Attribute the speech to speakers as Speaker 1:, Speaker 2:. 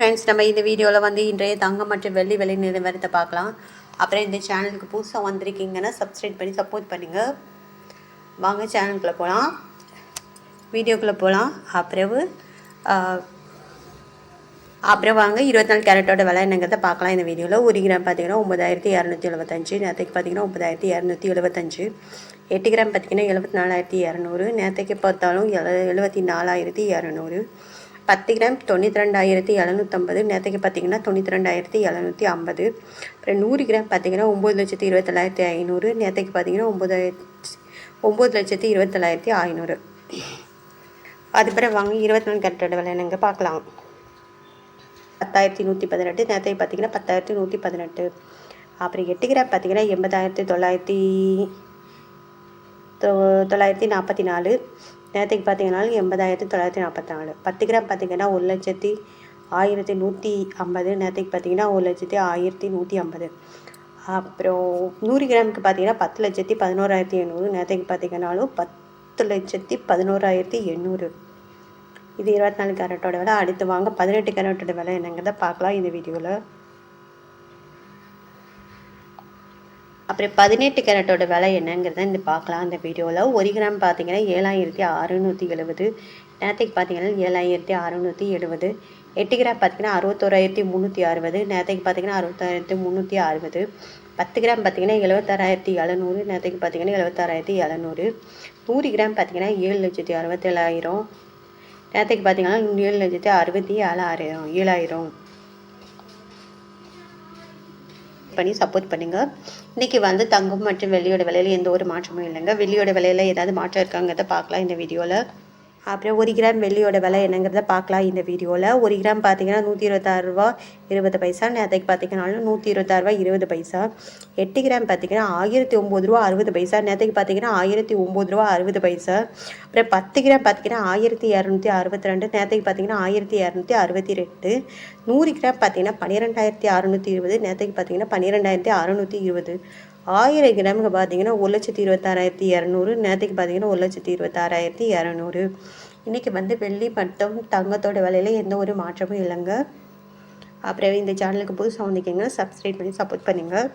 Speaker 1: Friends நம்ம இந்த வீடியோவில் வந்து இன்றைய தங்கம் மற்றும் வெள்ளி விலை நிலவரத்தை பார்க்கலாம். அப்புறம் இந்த சேனலுக்கு புதுசாக வந்திருக்கீங்கன்னா சப்ஸ்கிரைப் பண்ணி சப்போர்ட் பண்ணுங்கள் வாங்க சேனலுக்குள்ளே போகலாம் வீடியோக்குள்ளே போகலாம் அப்புறவு அப்புறம் வாங்க இருபத்தி நாலு கேரட்டோட விலை என்னங்கிறத பார்க்கலாம். இந்த வீடியோவில் ஒரு கிராம் பார்த்தீங்கன்னா ஒம்பதாயிரத்தி இரநூத்தி எழுபத்தஞ்சு நேற்றுக்கு பார்த்தீங்கன்னா ஒம்பதாயிரத்தி இரநூத்தி எழுபத்தஞ்சு எட்டு கிராம் பார்த்தீங்கன்னா எழுபத்தி நாலாயிரத்தி இரநூறு நேற்றுக்கு பார்த்தாலும் எழு எழுபத்தி நாலாயிரத்தி இரநூறு பத்து கிராம் தொண்ணூற்றி ரெண்டாயிரத்தி எழுநூற்றம்பது நேற்றுக்கு பார்த்தீங்கன்னா தொண்ணூற்றி ரெண்டாயிரத்தி எழுநூற்றி ஐம்பது. அப்புறம் நூறு கிராம் பார்த்தீங்கன்னா ஒம்பது லட்சத்தி இருபத்தொள்ளாயிரத்தி ஐநூறு நேற்றுக்கு பார்த்தீங்கன்னா ஒம்பதாயிரத்தி ஒம்பது லட்சத்தி இருபத்தொள்ளாயிரத்தி ஐநூறு. அதுக்கப்புறம் வாங்க இருபத்தி நாலு கேரட்டோட விலை நாங்கள் பார்க்கலாம். பத்தாயிரத்தி நூற்றி பதினெட்டு நேரத்தை பார்த்தீங்கன்னா பத்தாயிரத்தி நூற்றி பதினெட்டு. அப்புறம் எட்டு கிராம் பார்த்தீங்கன்னா எண்பதாயிரத்தி தொள்ளாயிரத்தி தொ தொள்ளாயிரத்தி நாற்பத்தி நாலு. நேரத்துக்கு பார்த்தீங்கன்னா எண்பதாயிரத்தி தொள்ளாயிரத்தி நாற்பத்தி நாலு பத்து கிராம் பார்த்தீங்கன்னா ஒரு லட்சத்தி ஆயிரத்தி நூற்றி ஐம்பது. நேரத்துக்கு பார்த்தீங்கன்னா ஒரு லட்சத்தி ஆயிரத்தி நூற்றி ஐம்பது. அப்புறம் நூறு கிராமுக்கு பார்த்தீங்கன்னா பத்து லட்சத்தி பதினோராயிரத்தி எண்ணூறு நேரத்துக்கு பார்த்தீங்கன்னாலும் பத்து லட்சத்தி பதினோராயிரத்தி எண்ணூறு. இது இருபத்தி நாலு கேரட்டோட விலை. அடுத்து வாங்க பதினெட்டு கேரட்டோட விலை என்னங்கிறத பார்க்கலாம் இந்த வீடியோவில். அப்புறம் பதினெட்டு கேரட்டோட விலை என்னங்கிறத இந்த பார்க்கலாம். அந்த வீடியோவில் ஒரு கிராம் பார்த்தீங்கன்னா ஏழாயிரத்தி அறுநூற்றி எழுபது. நேரத்துக்கு பார்த்தீங்கன்னா ஏழாயிரத்தி அறுநூற்றி எழுபது. எட்டு கிராம் பார்த்தீங்கன்னா அறுபத்தோராயிரத்தி முந்நூற்றி அறுபது. நேரத்துக்கு பார்த்தீங்கன்னா அறுபத்தாயிரத்தி முந்நூற்றி அறுபது. பத்து கிராம் பார்த்தீங்கன்னா எழுபத்தாறாயிரத்தி எழுநூறு. நேரத்துக்கு பார்த்தீங்கன்னா எழுபத்தாறாயிரத்தி எழுநூறு. நூறு கிராம் பார்த்தீங்கன்னா ஏழு லட்சத்தி அறுபத்தேழாயிரம். நேரத்துக்கு பார்த்தீங்கன்னா ஏழு லட்சத்தி அறுபத்தி ஏழாயிரம். ஏழாயிரம். பண்ணி சப்போர்ட் பண்ணுங்க. இன்னைக்கு வந்து தங்கம் மற்றும் வெள்ளியோட விலையில எந்த ஒரு மாற்றமும் இல்லைங்க. வெள்ளியோட விலையில ஏதாவது மாற்றம் இருக்காங்கிறத பார்க்கலாம் இந்த வீடியோவில் அப்புறம் ஒரு கிராம் வெள்ளியோட விலை என்னங்கிறத பார்க்கலாம் இந்த வீடியோவில் ஒரு கிராம் பார்த்தீங்கன்னா நூற்றி இருபத்தாறு ரூபா இருபது பைசா. நேற்றுக்கு பார்த்தீங்கன்னாலும் நூற்றி இருபத்தாறு ரூபா இருபது பைசா. எட்டு கிராம் பார்த்தீங்கன்னா ஆயிரத்தி ஒம்பது ரூபா அறுபது பைசா. நேற்றுக்கு பார்த்தீங்கன்னா ஆயிரத்தி ஒம்பது ரூபா அறுபது பைசா. அப்புறம் பத்து கிராம் பார்த்தீங்கன்னா ஆயிரத்தி இரநூத்தி அறுபத்தி ரெண்டு நேற்றுக்கு பார்த்தீங்கன்னா ஆயிரத்தி இரநூத்தி அறுபத்தி ரெண்டு நூறு கிராம் பார்த்தீங்கன்னா பன்னிரெண்டாயிரத்தி அறுநூற்றி இருபது. நேற்றுக்கு பார்த்தீங்கன்னா பன்னிரெண்டாயிரத்தி அறுநூற்றி இருபது. ஆயிரம் கிராமுக்கு பார்த்தீங்கன்னா ஒரு லட்சத்தி இருபத்தாறாயிரத்தி இரநூறு நேற்றுக்கு பார்த்தீங்கன்னா ஒரு லட்சத்தி இருபத்தாறாயிரத்தி இரநூறு. இன்றைக்கி வந்து வெள்ளி மற்றும் தங்கத்தோட விலையில எந்த ஒரு மாற்றமும் இல்லைங்க. அப்புறம் இந்த சேனலுக்கு புதுசாக வந்திருக்கீங்க சப்ஸ்கிரைப் பண்ணி சப்போர்ட் பண்ணுங்கள்